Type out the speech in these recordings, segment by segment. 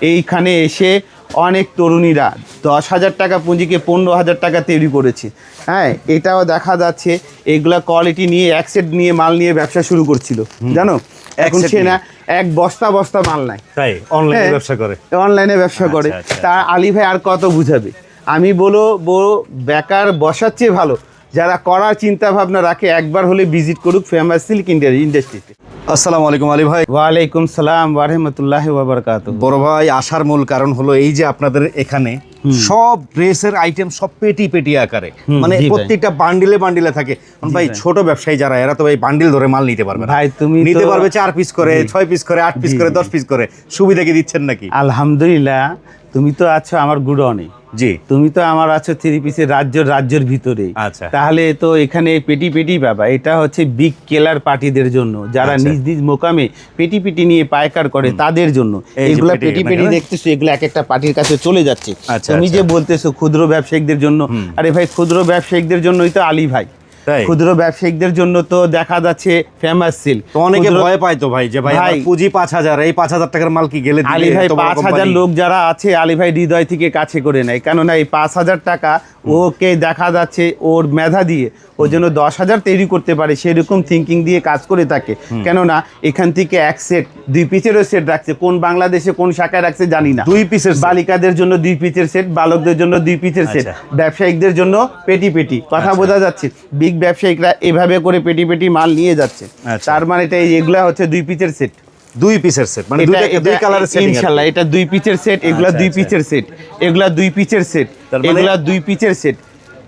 এইখানে এসে অনেক তরুণীরা দশ হাজার টাকা পুঁজিকে পনেরো হাজার টাকা তৈরি করেছে। হ্যাঁ এটাও দেখা যাচ্ছে এগুলা কোয়ালিটি নিয়ে এক সেট নিয়ে মাল নিয়ে ব্যবসা শুরু করছিল। জানো? এখন সে না এক বস্তা বস্তা মাল নাই তাই? অনলাইনে হ্যাঁ, ব্যবসা করে। অনলাইনে ব্যবসা করে। আচ্ছা, আচ্ছা। তা আলী ভাই আর কত বুঝাবে? আমি বলো বড় বেকার বসার চেয়ে ভালো। যারা করার চিন্তা ভাবনা রাখে একবার হলে ভিজিট করুক ফেমাস সিল্ক ইন্ডিয়া ইন্ডাস্ট্রিতে আসসালামু আলাইকুম আলী ভাই। ওয়ালাইকুম সালাম ওয়ারহমতুল্লাহ বাবরকাত বড় ভাই আসার মূল কারণ হলো এই যে আপনাদের এখানে সব ড্রেসের আইটেম সব পেটি পেটি আকারে। মানে প্রত্যেকটা বান্ডিলে বান্ডিলে থাকে। ভাই ছোট ব্যবসায়ী যারা এরা তো ভাই বান্ডিল ধরে মাল নিতে পারবে ভাই, তুমি নিতে পারবে চার পিস করে ছয় পিস করে আট পিস করে দশ পিস করে। সুবিধা কি দিচ্ছেন নাকি? আলহামদুলিল্লাহ তুমি তো আছো আমার গুডনে জি তুমি তো আমার আছো থ্রি পিসের রাজ্য রাজ্যের ভিতরে আচ্ছা। তাহলে তো এখানে পেটি পেটি বাবা এটা হচ্ছে বিগ কেলার পার্টিদের জন্য যারা আচ্ছা। নিজ নিজ মোকামে পেটি পেটি নিয়ে পায়কার করে তাদের জন্য এগুলো পেটি, পেটি ভাই? দেখতেছো এগুলো এক একটা পার্টির কাছে চলে যাচ্ছে আচ্ছা, তুমি আচ্ছা। যে বলতেছো ক্ষুদ্র ব্যবসায়িকদের জন্য আরে ভাই ক্ষুদ্র ব্যবসায়িকদের জন্যই তো আলী ভাই? ক্ষুদ্র ব্যবসায়িকদের জন্য তো দেখা যাচ্ছে ফেমাস অনেকে ভয় পায় তো ভাই যে ভাই পুঁজি পাঁচ হাজার এই পাঁচ হাজার টাকার মাল কি গেলে আলী ভাই পাঁচ হাজার লোক যারা আছে আলী ভাই হৃদয় থেকে কাছে করে নেয়। কেননা এই পাঁচ হাজার টাকা ওকে দেখা যাচ্ছে ওর মেধা দিয়ে দশ হাজার তৈরি করতে পারে সেরকম থিঙ্কিং দিয়ে কাজ করে থাকে। কেননা এখান থেকে এক সেট দুই পিচেরও সেট রাখছে। কোন বাংলাদেশে কোন শাখায় রাখছে জানি না। দুই পিসের বালিকাদের জন্য দুই পিচের সেট বালকদের জন্য দুই পিচের সেট আচ্ছা। ব্যবসায়িকদের জন্য পেটি পেটি কথা বোঝা যাচ্ছে। বিগ ব্যবসায়িকরা এভাবে করে পেটি পেটি মাল নিয়ে যাচ্ছে আচ্ছা। তার মানে এটা এগুলা হচ্ছে দুই পিচের সেট দুই পিচের সেট মানে দুই কালারের সেট ইনশাআল্লাহ এটা দুই পিচের সেট এগুলা আচ্ছা, দুই আচ্ছা। পিচের সেট এগুলা দুই পিচের সেট মানে- এগুলা দুই পিচের সেট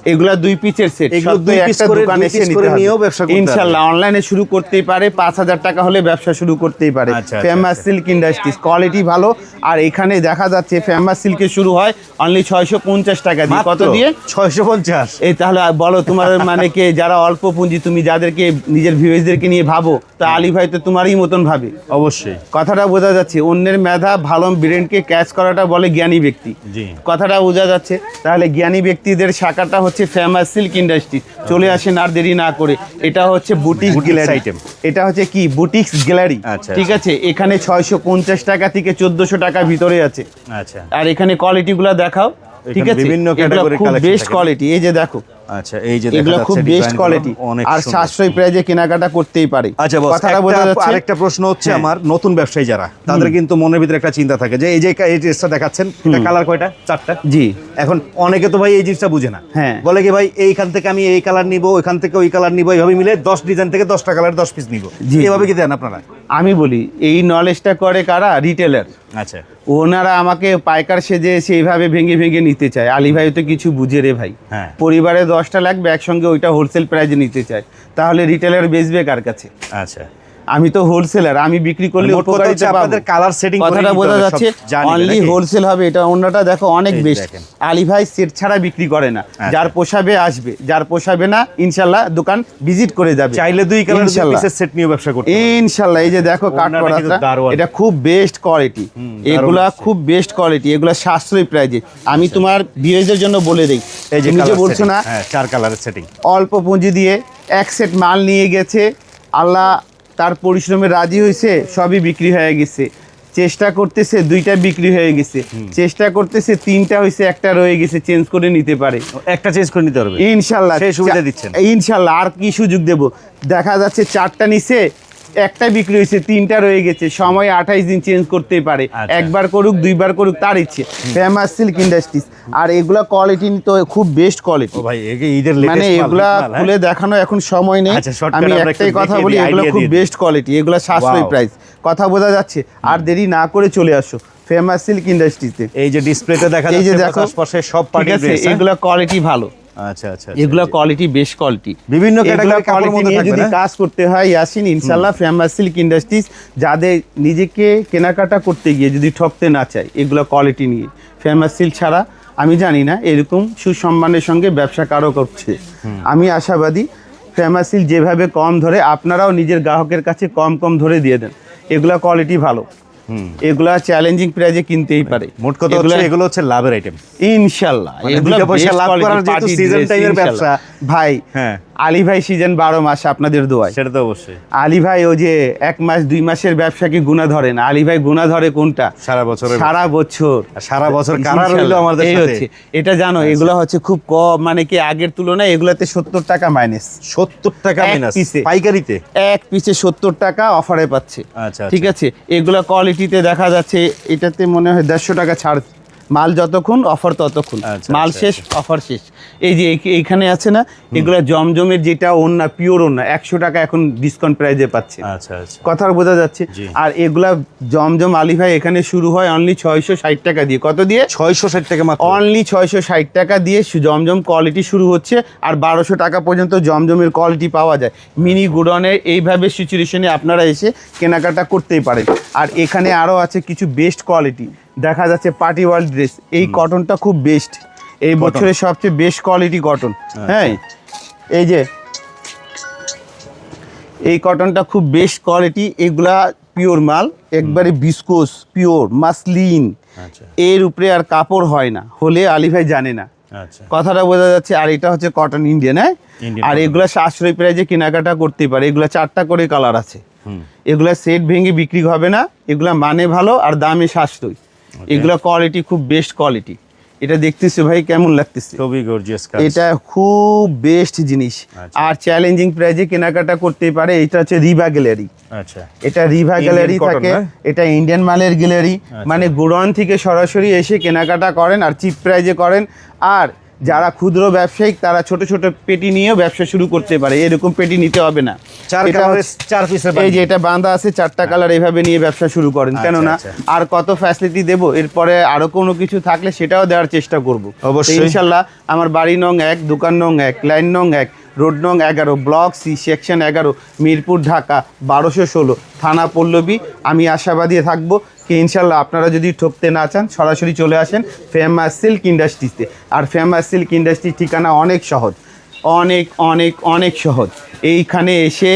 এগুলা দুই পিচের সেট দুই একটা করে- দোকানে এসে নিতে নিয়েও ব্যবসা করতে ইনশাআল্লাহ অনলাইনে শুরু করতেই পারে পাঁচ হাজার টাকা হলে ব্যবসা শুরু করতেই পারে। ফেমাস সিল্ক ইন্ডাস্ট্রিজ কোয়ালিটি ভালো। আর এখানে দেখা যাচ্ছে ফেমাস সিল্কের শুরু হয় অনলি ছয়শো পঞ্চাশ টাকা দিয়ে। কত দিয়ে? ছয়শো পঞ্চাশ। এই তাহলে বলো তোমার মানে কে যারা অল্প পুঁজি তুমি যাদেরকে নিজের ভিউজদেরকে নিয়ে ভাবো তা আলী ভাই তো তোমারই মতন ভাবে। অবশ্যই। কথাটা বোঝা যাচ্ছে অন্যের মেধা ভালো ব্রেনকে ক্যাচ করাটা বলে জ্ঞানী ব্যক্তি। কথাটা বোঝা যাচ্ছে তাহলে জ্ঞানী ব্যক্তিদের শাখাটা হচ্ছে ফেমাস সিল্ক ইন্ডাস্ট্রি চলে আসেন আর দেরি না করে। এটা হচ্ছে বুটিক গ্যালারি আইটেম এটা হচ্ছে কি? বুটিক্স গ্যালারি আচ্ছা, ঠিক আছে? এখানে ছয়শো পঞ্চাশ টাকা থেকে চোদ্দশো টাকা ভিতরে আছে। আচ্ছা। আর এখানে কোয়ালিটিগুলো দেখাও। ঠিক আছে? বিভিন্ন বেস্ট কোয়ালিটি এই যে দেখো আচ্ছা এই যে এগুলো খুব বেস্ট কোয়ালিটি আর। সাশ্রয়ী প্রাইজে কেনাকাটা করতেই পারে। আচ্ছা কথাটা বোঝা যাচ্ছে আরেকটা প্রশ্ন হচ্ছে হ্যাঁ। আমার নতুন ব্যবসায়ী যারা তাদের কিন্তু মনের ভিতরে একটা চিন্তা থাকে যে এই যে এই ড্রেসটা দেখাচ্ছেন এটা কালার কয়টা? চারটা? জি। এখন অনেকে তো ভাই এই জিনিসটা বুঝে না। হ্যাঁ। বলে কি ভাই এইখান থেকে আমি এই কালার নিব ওইখান থেকে ওই কালার নিব এইভাবে মিলে দশ ডিজাইন থেকে দশটা কালার দশ পিস নিব। এভাবে কি দেন আপনারা? আমি বলি এই নলেজটা করে কারা? রিটেলার আচ্ছা। ওনারা আমাকে পাইকার সেজে এসে এইভাবে ভেঙে ভেঙে নিতে চায়। আলী ভাই তো কিছু বুঝে রে ভাই। হ্যাঁ। পরিবারে দশটা লাগবে একসঙ্গে ওইটা হোলসেল প্রাইজে নিতে চায়। তাহলে রিটেলার বেচবে কার কাছে? আচ্ছা। আমি তো হোলসেলার আমি বিক্রি করলে উপকারিতা আপনাদের colour setting কথাটা বোঝা যাচ্ছে অনলি হোলসেল হবে এটা অন্যটা দেখো অনেক বেস্ট আলী ভাই সেট ছাড়া বিক্রি করে না। আচ্ছা। যার পোষাবে আসবে যার পোষাবে না ইনশাল্লাহ দোকান ভিজিট করে যাবে। চাইলে দুই কালার। পিসের সেট নিয়ে ব্যবসা করতে। ইনশাল্লাহ এই যে দেখো করাটা এটা খুব বেস্ট কোয়ালিটি এগুলা খুব বেস্ট কোয়ালিটি এগুলা সাশ্রয়ী প্রাইজে আমি তোমার বিয়েজের জন্য বলে দিই এই যে তুমি বলছো না হ্যাঁ চার কালারের সেটিং অল্প পুঁজি দিয়ে এক সেট মাল নিয়ে গেছে আল্লাহ তার পরিশ্রমে রাজি হয়েছে সবই বিক্রি হয়ে গেছে। চেষ্টা করতেছে দুইটা বিক্রি হয়ে গেছে। চেষ্টা করতেছে তিনটা হয়েছে একটা রয়ে গেছে চেঞ্জ করে নিতে পারে। একটা চেঞ্জ করে নিতে পারবে? ইনশাল্লাহ। সেই সুবিধা দিচ্ছেন। ইনশাল্লাহ আর কি সুযোগ দেব? দেখা যাচ্ছে চারটা নিচে একটা বিক্রি হয়েছে তিনটা রয়ে গেছে। সময় আঠাইশ দিন চেঞ্জ করতেই পারে। আচ্ছা। একবার করুক দুইবার করুক তার ইচ্ছে। ফেমাস সিল্ক ইন্ডাস্ট্রিজ আর এগুলা কোয়ালিটি তো খুব বেস্ট কোয়ালিটি মানে এগুলা হ্যাঁ? খুলে দেখানো এখন সময় নেই। আচ্ছা, আমি একটাই কথা বলি এগুলো খুব বেস্ট কোয়ালিটি এগুলো সাশ্রয়ী প্রাইস কথা বোঝা যাচ্ছে। আর দেরি না করে চলে আসো। ফেমাস সিল্ক ইন্ডাস্ট্রিতে এই যে ডিসপ্লেতে দেখা এই যে দেখো সব পার্টি আছে এগুলা কোয়ালিটি ভালো। আচ্ছা আচ্ছা এগুলা কোয়ালিটি বেস্ট কোয়ালিটি বিভিন্ন এগুলা কাপড়ের মধ্যে যদি কাজ করতে হয় ইয়াসিন ইনশাল্লাহ ফেমাস সিল্ক ইন্ডাস্ট্রিজ যাদের নিজেকে কেনাকাটা করতে গিয়ে যদি ঠকতে না চায় এগুলো কোয়ালিটি নিয়ে। ফেমাস সিল্ক ছাড়া আমি জানি না এরকম সুসম্মানের সঙ্গে ব্যবসা কারও করছে। আমি আশাবাদী ফেমাস সিল্ক যেভাবে কম ধরে আপনারাও নিজের গ্রাহকের কাছে কম কম ধরে দিয়ে দেন। এগুলা কোয়ালিটি ভালো। এগুলা চ্যালেঞ্জিং প্রাইজে কিনতেই পারে মোট কথা এগুলা- হচ্ছে এগুলো হচ্ছে লাভের আইটেম ইনশাল্লাহ এগুলো এগুলা পয়সা লাভ করার যেহেতু সিজন ইনশাল্লাহ। ব্যবসা। ভাই হ্যাঁ। আলী ভাই সিজন বারো মাস আপনাদের দোয়ায়। সেটা তো অবশ্যই। আলী ভাই ও যে এক মাস দুই মাসের ব্যবসাকে গুণা ধরে না? আলী ভাই গুণা ধরে কোনটা? সারা বছরের সারা বছর। সারা বছর কারা রইল আমাদের সাথে? হচ্ছে এটা জানো এগুলো হচ্ছে খুব কম মানে কি আগের তুলনায় এগুলাতে সত্তর টাকা মাইনাস সত্তর টাকা মাইনাস পাইকারিতে? এক পিসে সত্তর টাকা অফারে পাচ্ছে। আচ্ছা ঠিক আছে? এগুলো কোয়ালিটিতে দেখা যাচ্ছে এটাতে মনে হয় দেড়শো টাকা ছাড় মাল যতক্ষণ অফার ততক্ষণ। আচ্ছা, মাল আচ্ছা, শেষ অফার শেষ। এই যে এইখানে আছে না এগুলো জমজমের যেটা ওন্না পিওর ওন্না একশো টাকা এখন ডিসকাউন্ট প্রাইজে পাচ্ছে। আচ্ছা আচ্ছা। কথা বোঝা যাচ্ছে। আর এগুলা জমজম আলী ভাই এখানে শুরু হয় অনলি ছয়শো ষাট টাকা দিয়ে। কত দিয়ে? ছয়শো ষাট টাকা মাত্র। অনলি ছয়শো ষাট টাকা দিয়ে জমজম কোয়ালিটি শুরু হচ্ছে আর বারোশো টাকা পর্যন্ত জমজমের কোয়ালিটি পাওয়া যায়। মিনি গুডনের এইভাবে সিচুয়েশনে আপনারা এসে কেনাকাটা করতেই পারেন। আর এখানে আরও আছে কিছু বেস্ট কোয়ালিটি দেখা যাচ্ছে পার্টি ওয়ার্ল্ড ড্রেস। এই কটনটা খুব বেস্ট এই বছরের সবচেয়ে বেস্ট কোয়ালিটি কটন হ্যাঁ? এই যে এই কটনটা খুব বেস্ট কোয়ালিটি এগুলা পিওর মাল একবারে বিস্কোস পিওর মাসলিন এর উপরে আর কাপড় হয় না হলে আলী ভাই জানে না। আচ্ছা। কথাটা বোঝা যাচ্ছে আর এটা হচ্ছে কটন ইন্ডিয়ান হ্যাঁ? আর। এগুলা সাশ্রয়ী প্রাইজে কেনাকাটা করতে পারে। এগুলা চারটা করে কালার আছে। এগুলা সেট ভেঙে বিক্রি হবে না এগুলা মানে ভালো আর দামে সাশ্রয়ী। এগুলা কোয়ালিটি খুব বেস্ট কোয়ালিটি এটা দেখতেছি ভাই কেমন লাগতেছে? খুবই গর্জিয়াস কাজ। এটা খুব বেস্ট জিনিস। আচ্ছা। আর চ্যালেঞ্জিং প্রাইজে কেনাকাটা করতে পারে এটা হচ্ছে রিভা গ্যালারি আচ্ছা। এটা রিভা গ্যালারি থাকে? এটা ইন্ডিয়ান মালের গ্যালারি মানে গুড়ন থেকে সরাসরি এসে কেনাকাটা করেন আর চিপ প্রাইজে করেন। আর যারা ক্ষুদ্র ব্যবসায়িক তারা ছোট ছোট পেটি নিয়েও ব্যবসা শুরু করতে পারে। এরকম পেটি নিতে হবে না। চার পিসের এই যে এটা বাঁধা আছে চারটা কালার এইভাবে নিয়ে ব্যবসা শুরু করেন। আচ্ছা, কেননা আচ্ছা। আর কত ফ্যাসিলিটি দেবো? এরপরে আরও কোনো কিছু থাকলে সেটাও দেওয়ার চেষ্টা করব। অবশ্যই। ইনশাল্লাহ আমার বাড়ি নং এক দোকান নং এক লাইন নং এক রোড নং এগারো ব্লক সি সেকশন এগারো মিরপুর ঢাকা বারোশো ষোলো থানা পল্লবী। আমি আশাবাদী থাকব কি ইনশাল্লাহ আপনারা যদি ঠকতে না চান সরাসরি চলে আসেন ফেমাস সিল্ক ইন্ডাস্ট্রিতে। আর ফেমাস সিল্ক ইন্ডাস্ট্রির ঠিকানা অনেক সহজ অনেক অনেক অনেক সহজ। এইখানে এসে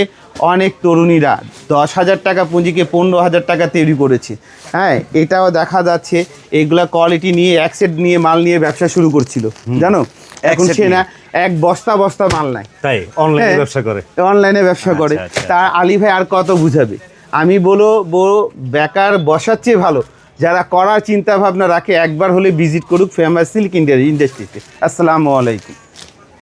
অনেক তরুণীরা দশ হাজার টাকা পুঁজিকে পনেরো হাজার টাকা তৈরি করেছে। হ্যাঁ এটাও দেখা যাচ্ছে এগুলা কোয়ালিটি নিয়ে এক সেট নিয়ে মাল নিয়ে ব্যবসা শুরু করছিল। জানো? এখন সে না এক বস্তা বস্তা মাল নাই তাই? অনলাইনে হ্যাঁ। ব্যবসা করে? অনলাইনে ব্যবসা করে। আচ্ছা, আচ্ছা। তা আলী ভাই আর কত বুঝাবে? আমি বলো বলো বেকার বসার চেয়ে ভালো। যারা করার চিন্তা ভাবনা রাখে একবার হলে ভিজিট করুক ফেমাস সিল্ক ইন্ডিয়ার ইন্ডাস্ট্রিতে আসসালামু আলাইকুম।